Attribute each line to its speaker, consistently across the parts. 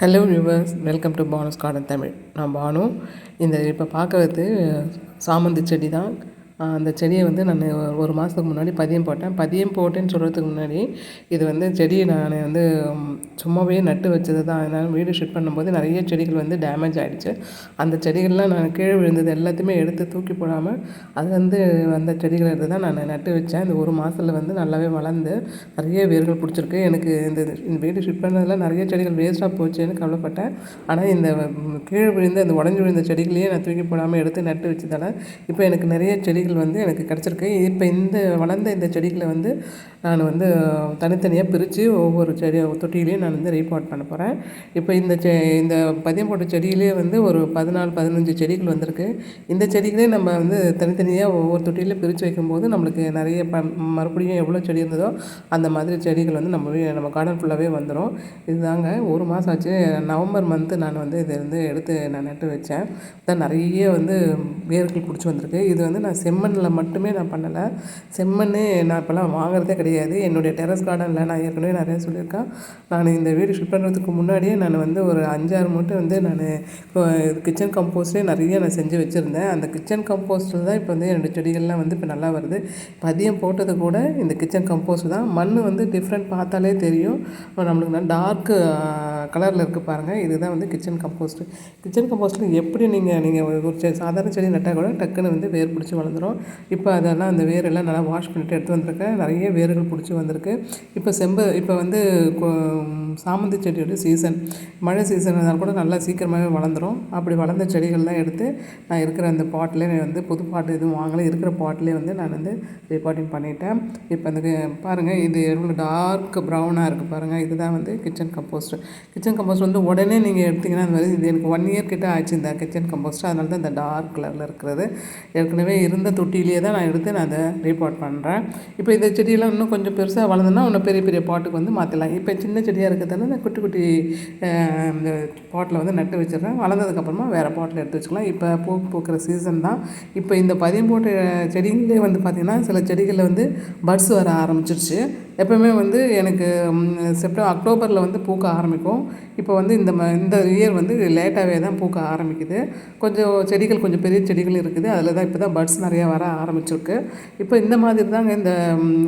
Speaker 1: Hello viewers welcome to Banu's garden Tamil நான் பானு. இந்த இப்போ பார்க்கறது சாமந்தி செடி தான் அந்த செடியை வந்து நான் ஒரு மாதத்துக்கு முன்னாடி பதியம் போட்டேன். பதியம் போட்டேன்னு சொல்கிறதுக்கு முன்னாடி இது வந்து செடியை நான் வந்து சும்மாவே நட்டு வச்சது தான். அதனால் வீடு ஷிஃப்ட் பண்ணும்போது நிறைய செடிகள் வந்து டேமேஜ் ஆகிடுச்சு அந்த செடிகள்லாம் நான் கீழே விழுந்தது எல்லாத்தையுமே எடுத்து தூக்கி போடாமல் அது வந்து அந்த செடிகளை எடுத்து தான் நான் நட்டு வச்சேன். இந்த ஒரு மாதத்தில் வந்து நல்லாவே வளர்ந்து நிறைய வேர்கள் பிடிச்சிருக்கு. எனக்கு இந்த இந்த வீடு ஷிஃப்ட் பண்ணதில் நிறைய செடிகள் வேஸ்ட்டாக போச்சுன்னு கவலைப்பட்டேன். ஆனால் இந்த கீழே விழுந்த அந்த உடஞ்சி விழுந்த செடிகளையே நான் தூக்கி போடாமல் எடுத்து நட்டு வச்சதால் இப்போ எனக்கு நிறைய செடிகள் செடிகள் வந்து எனக்கு கிடச்சிருக்கு. இப்போ இந்த வளர்ந்த இந்த செடிகளை வந்து நான் வந்து தனித்தனியாக பிரித்து ஒவ்வொரு செடி தொட்டிலையும் நான் வந்து ரீபாட் பண்ண போகிறேன் இப்போ இந்த செ இந்த பதியம் போட்ட செடியிலே வந்து ஒரு பதினாலு பதினஞ்சு செடிகள் வந்திருக்கு. இந்த செடிகளே நம்ம வந்து தனித்தனியாக ஒவ்வொரு தொட்டிலையும் பிரித்து வைக்கும்போது நம்மளுக்கு நிறைய ப மறுபடியும் எவ்வளோ செடி இருந்ததோ அந்த மாதிரி செடிகள் வந்து நம்ம நம்ம கார்டன் ஃபுல்லாகவே வந்துடும் இதுதாங்க ஒரு மாதம் ஆச்சு. நவம்பர் மந்த்து நான் வந்து இதை வந்து எடுத்து நான் நட்டு வச்சேன். தான் நிறைய வந்து வேர்கள் பிடிச்சி வந்திருக்கு. இது வந்து நான் செம் செம்மண்ணில் மட்டுமே நான் பண்ணலை. செம்மண் நான் இப்போல்லாம் வாங்குறதே கிடையாது. என்னுடைய டெரஸ் கார்டனில் நான் ஏற்கனவே நிறையா சொல்லியிருக்கேன். நான் இந்த வீடு ஷிஃப்ட் பண்ணுறதுக்கு முன்னாடியே நான் வந்து ஒரு அஞ்சாறு மூட்டை வந்து நான் கிச்சன் கம்போஸ்டே நிறைய நான் செஞ்சு வச்சுருந்தேன். அந்த கிச்சன் கம்போஸ்ட்டில் தான் இப்போ வந்து என்னுடைய செடிகள்லாம் வந்து இப்போ நல்லா வருது. பதியம் போட்டது கூட இந்த கிச்சன் கம்போஸ்ட் தான். மண் வந்து டிஃப்ரெண்ட் பார்த்தாலே தெரியும். நம்மளுக்கு நான் டார்க்கு கலரில் இருக்குது பாருங்கள் இதுதான் வந்து கிச்சன் கம்போஸ்ட்டு கிச்சன் கம்போஸ்ட்டில் எப்படி நீங்கள் நீங்கள் ஒரு சாதாரண செடி நட்டால் கூட டக்குன்னு வந்து வேர் பிடிச்சி வளர்ந்துடும் இப்போ அதெல்லாம் அந்த வேரெல்லாம் நல்லா வாஷ் பண்ணிட்டு எடுத்து வந்திருக்கேன் நிறைய வேர்கள் பிடிச்சி வந்திருக்கு. இப்போ செம்ப இப்போ வந்து சாமந்தி செடியோட சீசன் மழை சீசன் இருந்தால் கூட நல்லா சீக்கிரமாகவே வளர்ந்துடும் அப்படி வளர்ந்த செடிகள்லாம் எடுத்து நான் இருக்கிற அந்த பாட்டிலே வந்து புது பாட்டு எதுவும் வாங்கலை. இருக்கிற பாட்டிலே வந்து நான் வந்து ரிப்பார்ட்டிங் பண்ணிட்டேன். இப்போ அந்த பாருங்கள் இது எவ்வளோ டார்க் ப்ரௌனாக இருக்குது பாருங்கள் இதுதான் வந்து கிச்சன் கம்போஸ்ட் கிச்சன் கம்போஸ்ட் வந்து உடனே நீங்கள் எடுத்திங்கன்னா அந்த மாதிரி இது எனக்கு ஒன் இயர் கிட்டே ஆச்சு இந்த கிச்சன் கம்போஸ்ட் அதனால தான் இந்த டார்க் கலரில் இருக்கிறது. ஏற்கனவே இருந்த தொட்டிலேயே தான் நான் எடுத்து நான் அதை ரீபாட் பண்ணுறேன் இப்போ இந்த செடியெல்லாம் இன்னும் கொஞ்சம் பெருசாக வளர்ந்ததுன்னா இன்னும் பெரிய பெரிய பாட்டுக்கு வந்து மாற்றலாம் இப்போ சின்ன செடியாக இருக்கிறதால இந்த குட்டி குட்டி இந்த பாட்டில் வந்து நட்டு வச்சிடுறேன். வளர்ந்ததுக்கப்புறமா வேறு பாட்டில் எடுத்து வச்சுக்கலாம். இப்போ பூ பூக்கிற சீசன் தான். இப்போ இந்த பதியம் போட்ட செடிங்களே வந்து பார்த்திங்கன்னா சில செடிகளில் வந்து பட்ஸ் வர ஆரம்பிச்சிருச்சு. எப்போவுமே வந்து எனக்கு செப்டம் அக்டோபரில் வந்து பூக்க ஆரம்பிக்கும். இப்போ வந்து இந்த ம இந்த இயர் வந்து லேட்டாகவே தான் பூக்க ஆரம்பிக்குது. கொஞ்சம் செடிகள் கொஞ்சம் பெரிய செடிகள் இருக்குது. அதில் தான் இப்போ தான் பட்ஸ் நிறையா வர ஆரம்பிச்சிருக்கு. இப்போ இந்த மாதிரி தாங்க இந்த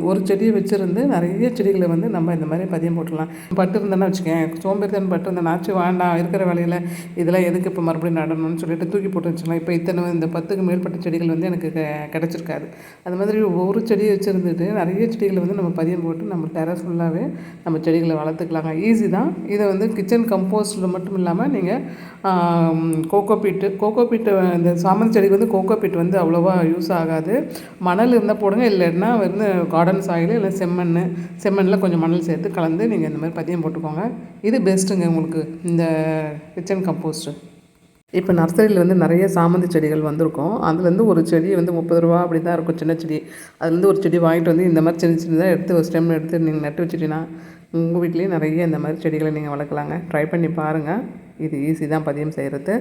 Speaker 1: ஒரு செடியை வச்சுருந்து நிறைய செடிகளை வந்து நம்ம இந்த மாதிரி பதியம் போட்டுடலாம். பட்டு இருந்தேன்னா வச்சுக்கேன் சோம்பேறித்தன் பட்டு இருந்தேன்னாச்சு வேண்டாம் இருக்கிற வேலையில் இதெல்லாம் எதுக்கு இப்போ மறுபடியும் நடணும்னு சொல்லிட்டு தூக்கி போட்டு வச்சுக்கலாம் இப்போ இத்தனை இந்த பத்துக்கு மேற்பட்ட செடிகள் வந்து எனக்கு கிடச்சிருக்காது. அது மாதிரி ஒரு செடியை வச்சுருந்துட்டு நிறைய செடிகளை வந்து நம்ம பதியம் போட்டு நம்ம டெரஸ் ஃபுல்லாகவே நம்ம செடிகளை வளர்த்துக்கலாங்க. ஈஸி தான். இதை வந்து கிச்சன் கம்போஸ்டில் மட்டும் இல்லாமல் நீங்கள் கோகோ பீட்டு கோகோ பீட்டு இந்த சாமந்தி செடிக்கு வந்து கோகோ பீட் வந்து அவ்வளோவா யூஸ் ஆகாது. மணல் இருந்தால் போடுங்க. இல்லைன்னா வந்து கார்டன் சாயில் இல்லை செம்மண் செம்மண்ணில் கொஞ்சம் மணல் சேர்த்து கலந்து நீங்கள் இந்த மாதிரி பதியம் போட்டுக்கோங்க. இது பெஸ்ட்டுங்க உங்களுக்கு இந்த கிச்சன் கம்போஸ்ட்டு இப்போ நர்சரியில் வந்து நிறைய சாமந்தி செடிகள் வந்திருக்கும். அதுலேருந்து ஒரு செடி வந்து முப்பது ரூபா அப்படி தான் இருக்கும் சின்ன செடி. அதுலேருந்து ஒரு செடி வாங்கிட்டு வந்து இந்த மாதிரி சின்ன சின்னதாக எடுத்து ஒரு ஸ்டெம் எடுத்து நீங்கள் நட்டு வச்சுட்டீங்கன்னா உங்கள் வீட்லேயே நிறைய இந்த மாதிரி செடிகளை நீங்கள் வளர்க்கலாங்க. ட்ரை பண்ணி பாருங்கள் இது ஈஸி தான் பதியம் செய்கிறது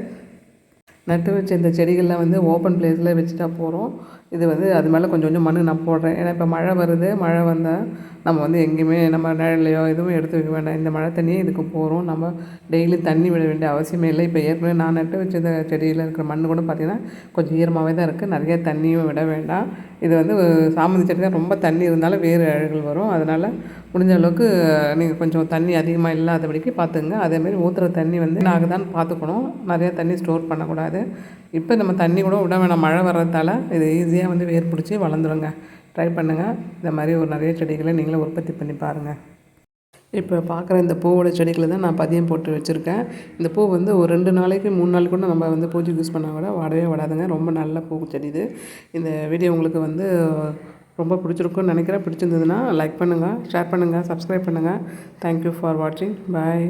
Speaker 1: நட்டு வச்ச இந்த செடிகளில் வந்து ஓப்பன் பிளேஸில் வச்சுட்டா போகிறோம் இது வந்து அது மேலே கொஞ்சம் கொஞ்சம் மண் நான் போடுறேன். ஏன்னா இப்போ மழை வருது. மழை வந்தால் நம்ம வந்து எங்கேயுமே நம்ம நிழலையோ எதுவும் எடுத்து வைக்க வேண்டாம். இந்த மழை தண்ணியே இதுக்கு போகிறோம் நம்ம டெய்லி தண்ணி விட வேண்டிய அவசியமே இல்லை. இப்போ ஏற்கனவே நான் நட்டு வச்ச செடியில் இருக்கிற மண் கூட பார்த்திங்கன்னா கொஞ்சம் ஈரமாகவே தான் இருக்குது நிறைய தண்ணியும் விட வேண்டாம். இது வந்து சாமந்தி செடி தான். ரொம்ப தண்ணி இருந்தாலும் வேறு அழகுகள் வரும். அதனால் முடிஞ்ச அளவுக்கு நீங்கள் கொஞ்சம் தண்ணி அதிகமாக இல்லாதபடிக்கு பார்த்துங்க அதேமாரி ஊற்றுற தண்ணி வந்து நாங்கள் தான் பார்த்துக்கணும் நிறையா தண்ணி ஸ்டோர் பண்ணக்கூடாது. இப்போ நம்ம தண்ணி கூட விட வேணாம். மழை வர்றதால இது ஈஸியாக வந்து வேர் பிடிச்சி வளர்ந்துருங்க. ட்ரை பண்ணுங்கள் இந்த மாதிரி ஒரு நிறைய செடிகளை நீங்களும் உற்பத்தி பண்ணி பாருங்கள் இப்போ பார்க்குற இந்த பூவோட செடிகளை தான் நான் பதியம் போட்டு வச்சுருக்கேன். இந்த பூ வந்து ஒரு ரெண்டு நாளைக்கு மூணு நாளைக்கு கூட நம்ம வந்து பூஜை யூஸ் பண்ணால் கூட வாடவே வாடாதுங்க. ரொம்ப நல்ல பூ செடி இது. இந்த வீடியோ உங்களுக்கு வந்து ரொம்ப பிடிச்சிருக்குன்னு நினைக்கிறேன். பிடிச்சிருந்ததுன்னா லைக் பண்ணுங்கள் ஷேர் பண்ணுங்கள் சப்ஸ்கிரைப் பண்ணுங்கள் தேங்க்யூ ஃபார் வாட்சிங் பாய்